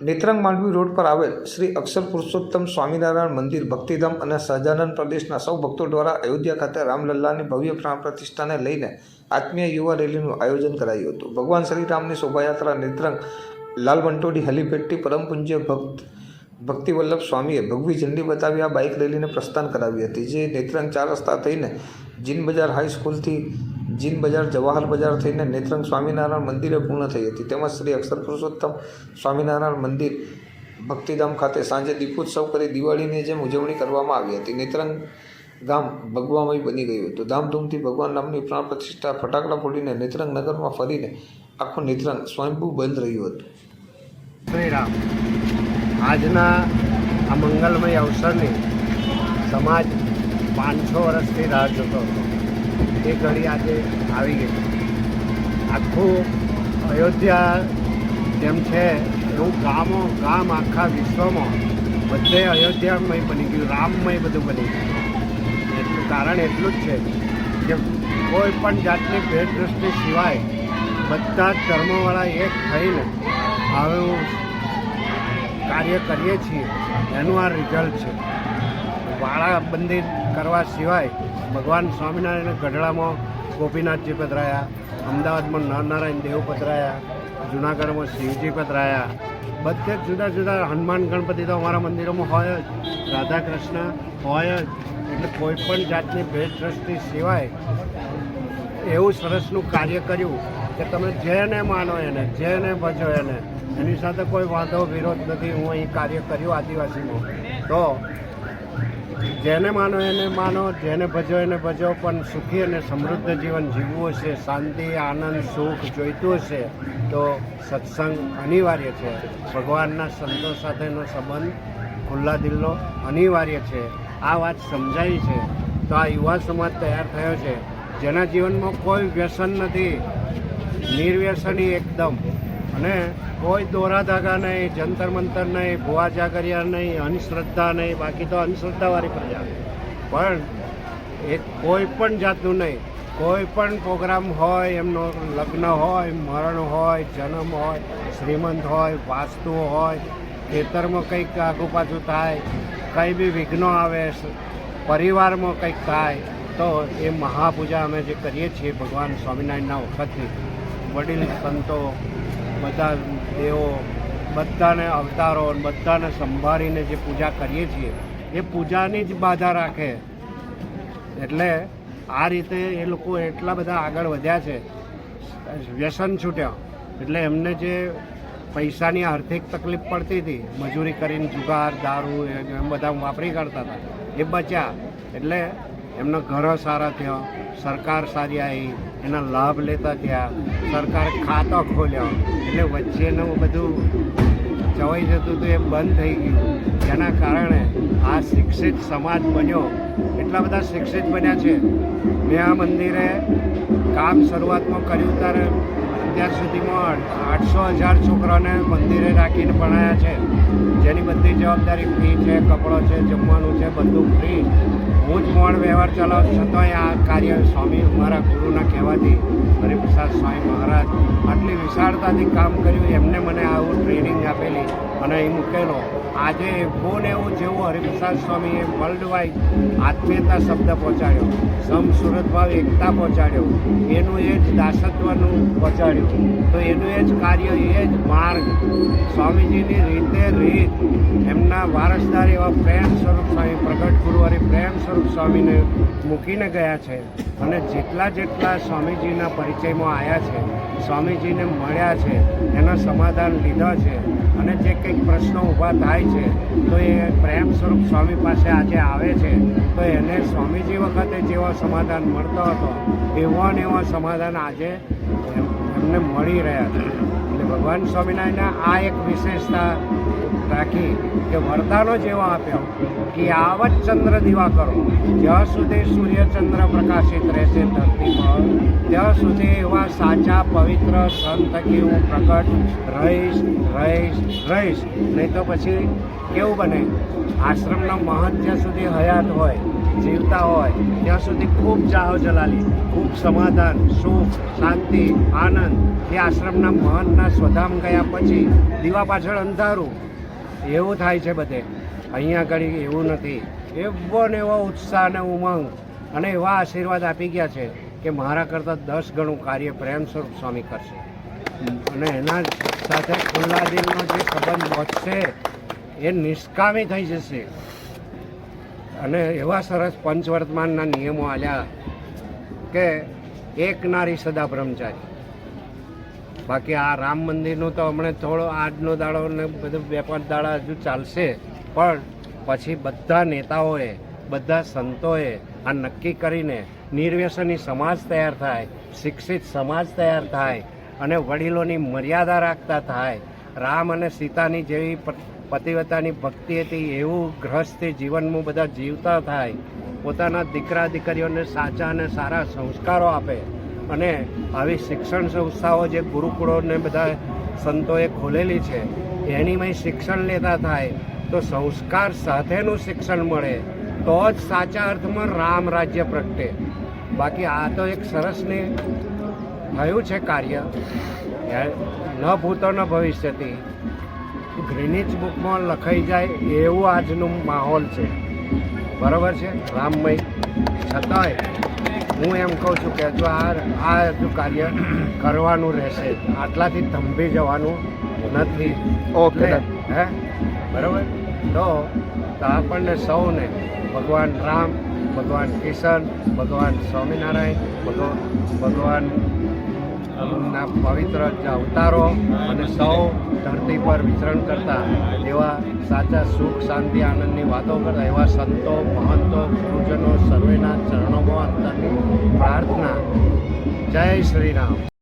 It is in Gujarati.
નેત્રંગ માંડવી રોડ પર આવેલ શ્રી અક્ષર પુરુષોત્તમ સ્વામિનારાયણ મંદિર ભક્તિધામ અને સહજાનંદ પ્રદેશના સૌ ભક્તો દ્વારા અયોધ્યા ખાતે રામલલ્લાની ભવ્ય પ્રાણ પ્રતિષ્ઠાને લઈને આત્મીય યુવા રેલીનું આયોજન કરાયું હતું. ભગવાન શ્રીરામની શોભાયાત્રા નેત્રંગ લાલ વંટોડી હલીભેટથી પરમ પૂજ્ય ભક્ત ભક્તિવલ્લભ સ્વામીએ ભગવી ઝંડી બતાવી આ બાઇક રેલીને પ્રસ્થાન કરાવી હતી, જે નેત્રંગ ચાર રસ્તા થઈને જીન બજાર હાઈસ્કૂલથી જીન બજાર, જવાહર બજાર થઈને નેત્રંગ સ્વામિનારાયણ મંદિરે પૂર્ણ થઈ હતી. તેમજ શ્રી અક્ષર પુરુષોત્તમ સ્વામિનારાયણ મંદિર ભક્તિધામ ખાતે સાંજે દીપોત્સવ કરી દિવાળીની જેમ ઉજવણી કરવામાં આવી હતી. નેત્રંગ ગામ ભગવામય બની ગયું હતું. ધામધૂમથી ભગવાન નામની પ્રાણ પ્રતિષ્ઠા ફટાકડા ફોડીને નેત્રંગ નગરમાં ફરીને આખું નેત્રંગ સ્વયંભૂ બંધ રહ્યું હતું. શ્રી રામ. આજના આ મંગલમય અવસરની સમાજ પાંચસો વર્ષથી રાહ જોતો હતો. એ ઘડી આજે આવી ગઈ. આખું અયોધ્યા જેમ છે, એવું ગામો, ગામ આખા વિશ્વમાં બધે અયોધ્યામય બની ગયું, રામમય બધું બની ગયું. એટલું કારણ એટલું જ છે કે કોઈ પણ જાતની ભેદ દૃષ્ટિ સિવાય બધા જ ધર્મવાળા એક થઈને હવે કાર્ય કરીએ છીએ, એનું આ રિઝલ્ટ છે. વાળાબંધી કરવા સિવાય ભગવાન સ્વામિનારાયણ ગઢડામાં ગોપીનાથજી પધરાયા, અમદાવાદમાં નરનારાયણ દેવ પધરાયા, જુનાગઢમાં શિવજી પધરાયા. બધે જુદા જુદા હનુમાન ગણપતિ તો અમારા મંદિરોમાં હોય જ રાધા કૃષ્ણ હોય જ. એટલે કોઈ પણ જાતની ભેટ સિવાય એવું સરસનું કાર્ય કર્યું કે તમે જેને માનો એને, જેને ભજો એને, એની સાથે કોઈ વાંધો વિરોધ નથી. હું અહીં કાર્ય કર્યું આદિવાસીનું તો જેને માનો એને માનો, જેને ભજો એને ભજો, પણ સુખી અને સમૃદ્ધ જીવન જીવવું હશે, શાંતિ, આનંદ, સુખ જોઈતું હશે, તો સત્સંગ અનિવાર્ય છે. ભગવાનના સંતો સાથેનો સંબંધ ખુલ્લા દિલનો અનિવાર્ય છે. આ વાત સમજાય છે. તો આ યુવા સમાજ તૈયાર થયો છે. જેના જીવનમાં કોઈ વ્યસન નથી. નિર્વ્યસની એકદમ. અને કોઈ દોરા ધાગા નહીં, જંતર મંતર નહીં, ભુવા જાગરિયા નહીં, અંધશ્રદ્ધા નહીં, બાકી તો અંધશ્રદ્ધાવાળી પ્રજા. પણ એ કોઈ પણ જાતનું નહીં. કોઈ પણ પ્રોગ્રામ હોય, એમનો લગ્ન હોય, મરણ હોય, જન્મ હોય, શ્રીમંત હોય, વાસ્તુ હોય, ખેતરમાં કંઈક આગુ પાછું થાય, કંઈ બી વિઘ્નો આવે પરિવારમાં કંઈક થાય, તો એ મહાપૂજા અમે જે કરીએ છીએ ભગવાન સ્વામિનારાયણના વખતથી, વડીલ સંતો બધા દેવો, બધાને અવતારો બધાને સંભાળીને જે પૂજા કરીએ છીએ, એ પૂજાની જ બાધા રાખે. એટલે આ રીતે એ લોકો એટલા બધા આગળ વધ્યા છે. વ્યસન છૂટ્યા. એટલે એમને જે પૈસાની આર્થિક તકલીફ પડતી હતી, મજૂરી કરીને જુગાર, દારૂ એમ બધા વાપરી કરતા હતા, એ બચ્યા. એટલે એમના ઘરો સારા થયા, સરકાર સારી આવી એના લાભ લેતા થયા સરકારે ખાતો ખોલ્યો. એટલે વચ્ચેનું બધું ચવાઈ જતું હતું, એ બંધ થઈ ગયું. જેના કારણે આ શિક્ષિત સમાજ બન્યો. એટલા બધા શિક્ષિત બન્યા છે. મેં આ મંદિરે કામ શરૂઆતમાં કર્યું ત્યારે અત્યાર સુધીમાં આઠસો હજાર છોકરાને મંદિરે રાખીને ભણાયા છે. જેની બધી જવાબદારી ફ્રી છે, કપડો છે, જમવાનું છે, બધું ફ્રી. હું જ મોડ વ્યવહાર ચલાવું છતાંય આ કાર્ય સ્વામી મારા ગુરુના કહેવાથી હરિપ્રસાદ સ્વામી મહારાજ આટલી વિશાળતાથી કામ કર્યું, એમને મને આવું ટ્રેનિંગ આપેલી અને એ મૂકેલો. આજે કોણ એવું જેવું હરિપ્રસાદ સ્વામીએ વર્લ્ડ વાઇડ આત્મીયતા શબ્દ પહોંચાડ્યો. સમ સુરતભાવ એકતા પહોંચાડ્યો. એનું એ જ દાસત્વનું પહોંચાડ્યું. તો એનું એ જ કાર્ય, એ જ માર્ગ. સ્વામીજીની રીતે રીત, એમના વારસદાર એવા પ્રેમ સ્વરૂપ સ્વામી, પ્રગટ ગુરુવારી પ્રેમ સ્વરૂપ સ્વામીને મૂકીને ગયા છે અને જેટલા જેટલા સ્વામીજીના પરિચયમાં આવ્યા છે, સ્વામીજીને મળ્યા છે, એના સમાધાન લીધા છે અને જે કંઈક પ્રશ્નો ઊભા થાય છે, તો એ પ્રેમ સ્વરૂપ સ્વામી પાસે આજે આવે છે. તો એને સ્વામીજી વખતે જેવો સમાધાન મળતો હતો, એવો ને એવો સમાધાન આજે એમને મળી રહ્યા છે. એટલે ભગવાન સ્વામિનારાયણના આ એક વિશેષતા રાખી કે વરદાનો જેવો આપ્યો કે આવત ચંદ્ર દીવા કરો. જ્યાં સુધી સૂર્યચંદ્ર પ્રકાશિત રહેશે ધરતીમાં, ત્યાં સુધી એવા સાચા પવિત્ર સંત કે હું પ્રગટ રહીશ રહીશ રહીશ. નહીં તો પછી કેવું બને? આશ્રમના મહત્વ સુધી હયાત હોય. જીવતા હોય, ત્યાં સુધી ખૂબ ચાહો જલાલી, ખૂબ સમાધાન, સુખ, શાંતિ, આનંદ. એ આશ્રમના મહંતના સ્વધામ ગયા પછી દીવા પાછળ અંધારું. એવું થાય છે બધે. અહીંયા આગળ એવું નથી. એવો ને એવો ઉત્સાહ અને ઉમંગ અને એવા આશીર્વાદ આપી ગયા છે કે મારા કરતાં દસ ગણું કાર્ય પ્રેમ સ્વરૂપ સ્વામી કરશે. અને એના સાથે ખુલ્લા દિલનો જે સંબંધ વધશે એ નિષ્કામી થઈ જશે. અને એવા સરસ પંચવર્તમાનના નિયમો આલ્યા કે એક નારી સદા બ્રહ્મચારી. બાકી આ રામ મંદિરનું તો હમણાં થોડો આજનો દાડો ને બધું બે પાંચ દાડા હજુ ચાલશે, પણ પછી બધા નેતાઓએ, બધા સંતોએ આ નક્કી કરીને નિર્વ્યસની સમાજ તૈયાર થાય, શિક્ષિત સમાજ તૈયાર થાય અને વડીલોની મર્યાદા રાખતા થાય. રામ અને સીતાની જેવી પ- પતિવ્રતાની ભક્તિ હતી, એવું ગ્રહસ્થી જીવનમાં બધા જીવતા થાય, પોતાના દીકરા, દીકરીઓને સાચા અને સારા સંસ્કારો આપે અને આવી શિક્ષણ સંસ્થાઓ જે ગુરુકુળોને બધા સંતોએ ખોલેલી છે, એનીમાં શિક્ષણ લેતા થાય, તો સંસ્કાર સાથેનું શિક્ષણ મળે, તો જ સાચા અર્થમાં રામ રાજ્ય પ્રગટે. બાકી આ તો એક સરસને થયું છે કાર્ય ન ભૂતો ન ભવિષ્યથી. ગ્રીનિચ બુકમાં લખાઈ જાય એવું આજનું માહોલ છે. બરાબર છે? રામમય છતાંય હું એમ કહું છું કે જો આ આ જો કાર્ય કરવાનું રહેશે. આટલાથી થંભી જવાનું નથી. ઓકે હે? બરાબર? તો તો આપણને સૌને ભગવાન રામ ભગવાન કિશન ભગવાન સ્વામિનારાયણ ભગવાન ભગવાન ના પવિત્ર અવતારો અને સૌ ધરતી પર વિચરણ કરતા એવા સાચા સુખ, શાંતિ, આનંદની વાતો કરતા એવા સંતો, મહંતો, ગુરુજનો સર્વેના ચરણોમાં અંતરની પ્રાર્થના. જય શ્રી રામ.